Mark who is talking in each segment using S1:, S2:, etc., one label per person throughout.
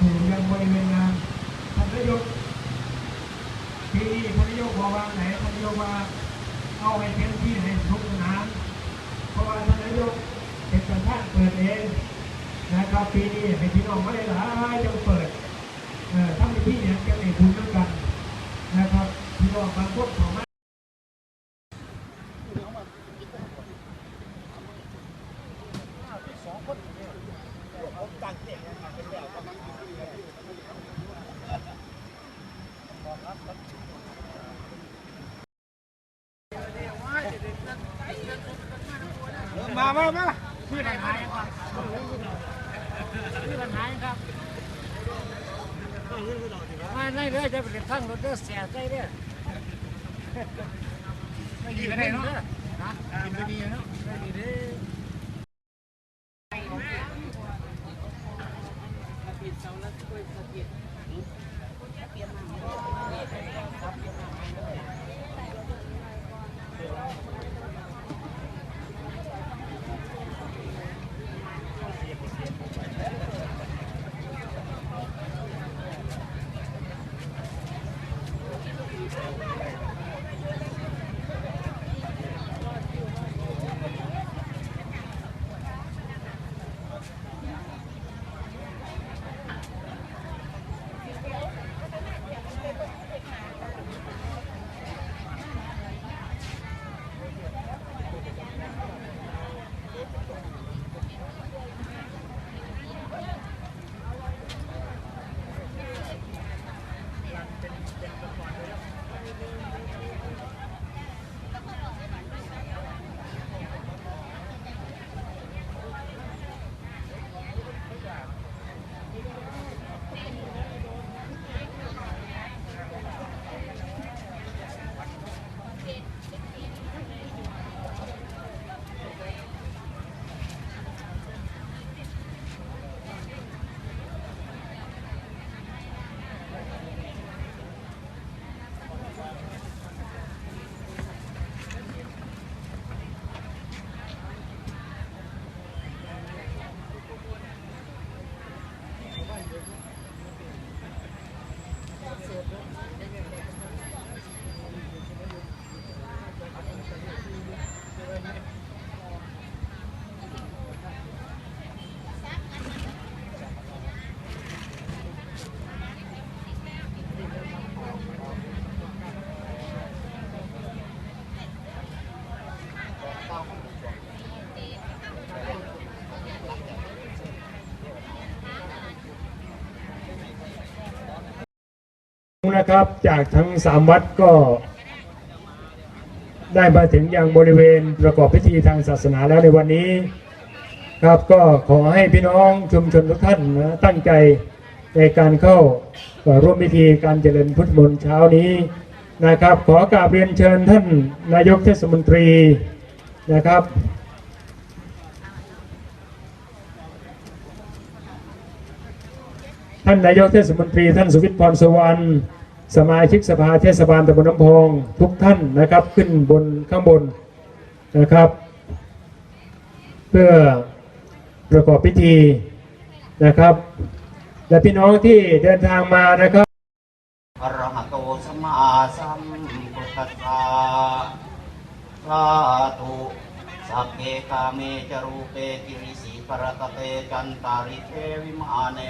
S1: ถึงยังบริเวณงานท่านนายกปีนี้ท่านนายกบอกว่าไหนท่านนายกว่าเอาให้เต็มที่ให้ทุกสนามเพราะว่าท่านนายกเป็นประธานเปิดเองนะครับปีนี้ให้พี่น้องไม่ได้หลายจะเปิดเอ่อทำที่เนี่ยจะได้บุญด้วยกันนะครับพี่น้องบางคนขอมา
S2: มามามา
S3: ชื่ออะไรครับชื่ออะไรครับมาได้เลยจะเป็นทั้งรถเด้อเสียใจเด้อไม่ดีก็ได้เนาะกินไม่ดีเนาะไม่ดีเด้อ
S1: นะครับจากทั้งสามวัดก็ ได้มาถึงยังบริเวณประกอบพิธีทางศาสนาแล้วในวันนี้ ครับก็ขอให้พี่น้องชุมชนทุกท่านนะตั้งใจในการเข้าร่วมพิธีการเจริญพุทธมนต์เช้านี้นะครับ ขอกราบเรียนเชิญท่านนายกเทศมนตรีนะครับ ท่านนายกเทศมนตรีท่านสุวิทย์พรสวรรณสมาชิกสภาเทศบาลตำบลน้ำพองทุกท่านนะครับขึ้นบนข้างบนนะครับ เพื่อประกอบพิธีนะครับ และพี่น้องที่เดินทางมานะครับ
S2: อรหะโตสมมาสัมพุทธัสสะสาธุสัพเพกาเมจรูเปกิริสีปรตเตจันตาริเทวิมาเน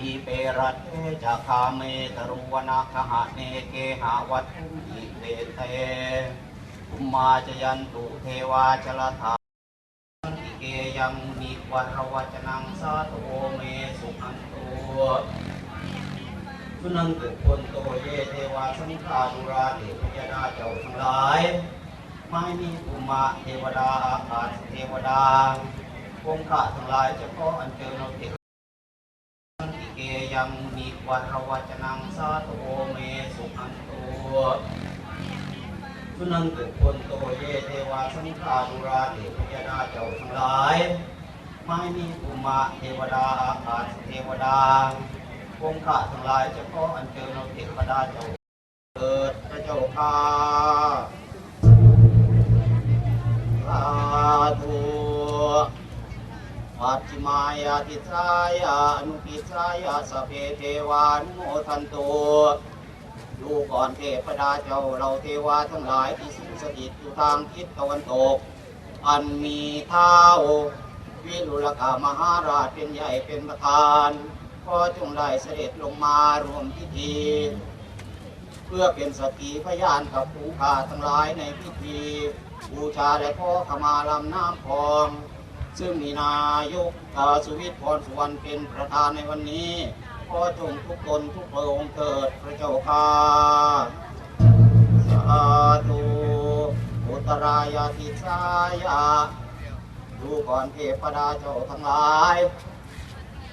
S2: อีเปรัตเตจะคาเมตรุวนาคหะเนเกหาวัตุอิเวเตอุมาจยันตุเทวาชลธาอิเกยังนิวรวจนังสาธุโอเมสุขันตัวสุนันตุคนโตเยเทวาสังฆาดุราเดพยดาเจ้าทั้งหลายไม่มีภูมาเทวดาอากาเทวดาองค์ข้าทั้งหลายจะขออัญเชิญเอา เกยังมุนิวัรวจนังสาธุโอเมสุขันตัวสุนันตุคนโตเยเทวาสังฆาดุราเดพยดาเจ้าทั้งหลายไม่มีภูมาเทวดาอากาศเทวดาองค์ข้าทั้งหลายจะขออัญเชิญเอาเทวดาเจ้าเกิดพระเจ้าข้า ปัจจิมายาติสายาอนุกิสายาสเพเทวานุโมทันตุดูก่อนเทพดาเจ้าเราเทวาทั้งหลายที่สิงสถิตอยู่ทางทิศตะวันตก อันมีเท้าวิรุลกามหาราชเป็นใหญ่เป็นประธานขอจงได้เสด็จลงมารวมพิธี เพื่อเป็นสกีพยานกับผู้ขาทั้งหลายในพิธี บูชาและขอขมาลำน้ำพอง ซึ่งมีนายกสุวิทย์พรสุวรรณเป็นประธานในวันนี้ขอจงทุกตนทุกพระองค์เถิดพระเจ้าค่ะสาธุอุตรายาติสายาดูก่อนเทพดาเจ้าทั้งหลาย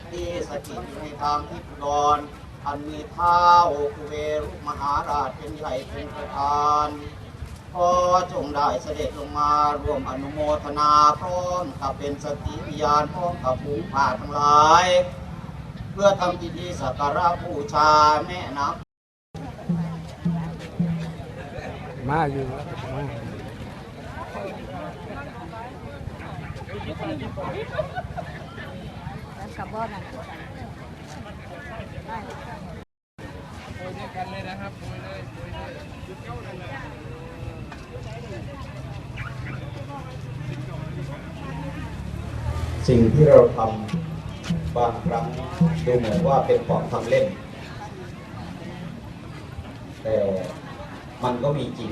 S2: ที่สถิตอยู่ในทางทิศอุดรอันมีเท้าคุเวรุมหาราชเป็นใหญ่เป็นประธาน ขอจงได้เสด็จลงมาร่วมอนุโมทนาพร้อมกับเป็นสติพยานพร้อมกับผู้ผ่าทั้งหลาย เพื่อทำพิธีสักการะบูชาแม่น้ำ
S3: มาอยู่
S4: แล้วกลับบ้านนะได้
S3: โอยด้วยกันเลยนะครับเลยโอยเลย
S2: สิ่งที่เราทำบางครั้งดูเหมือนว่าเป็นของทำเล่น แต่มันก็มีจริง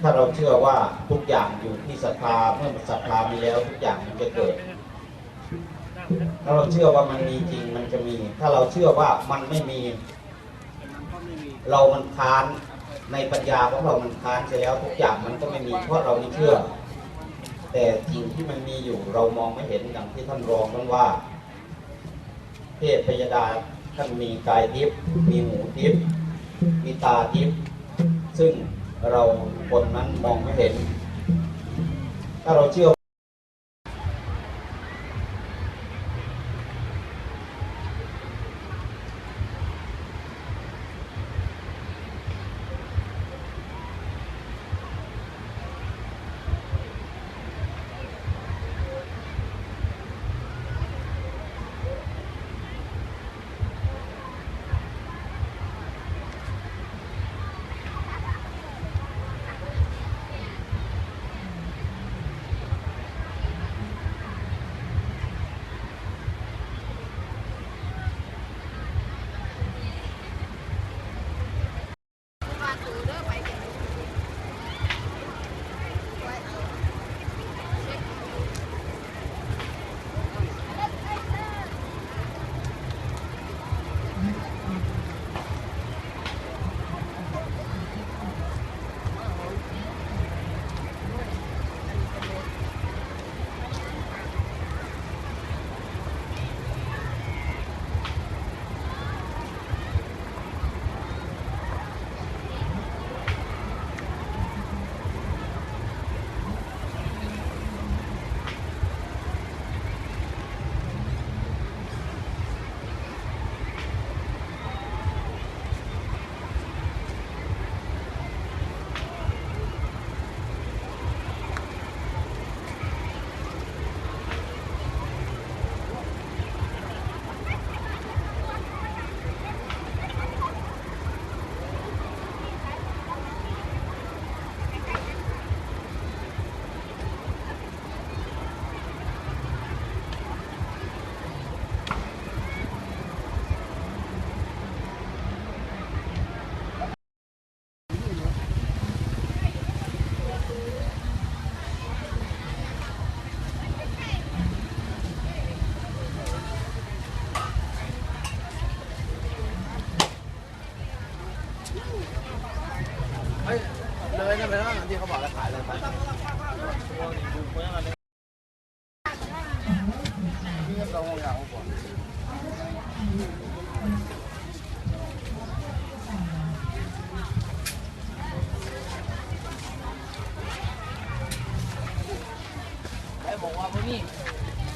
S2: ถ้าเราเชื่อว่าทุกอย่างอยู่ที่ศรัทธาเมื่อศรัทธามีแล้วทุกอย่างมันจะเกิด ถ้าเราเชื่อว่ามันมีจริงมันจะมี ถ้าเราเชื่อว่ามันไม่มี เรามันค้าน ในปัญญาของเรามันค้านไปแล้วทุกอย่างมันก็ไม่มีเพราะเราไม่เชื่อ แต่สิ่งที่มันมีอยู่เรามองไม่เห็นอย่างที่ท่านรองท่านว่าเทพพยดาท่านมีกายทิพย์มีหูทิพย์มีตาทิพย์ซึ่งเราคนนั้นมองไม่เห็น ถ้าเราเชื่อ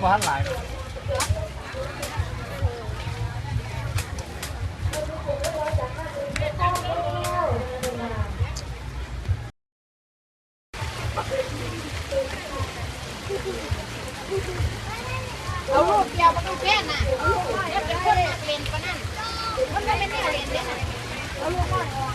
S3: คนบ้านหลาย
S4: เอาลูกเดียวมันต้องแค่น่ะเดี๋ยวเป็นคนมาเรียนปะนั่นมันไม่เป็นแม่เรียนเด้น่ะเอาลูกน้อยออก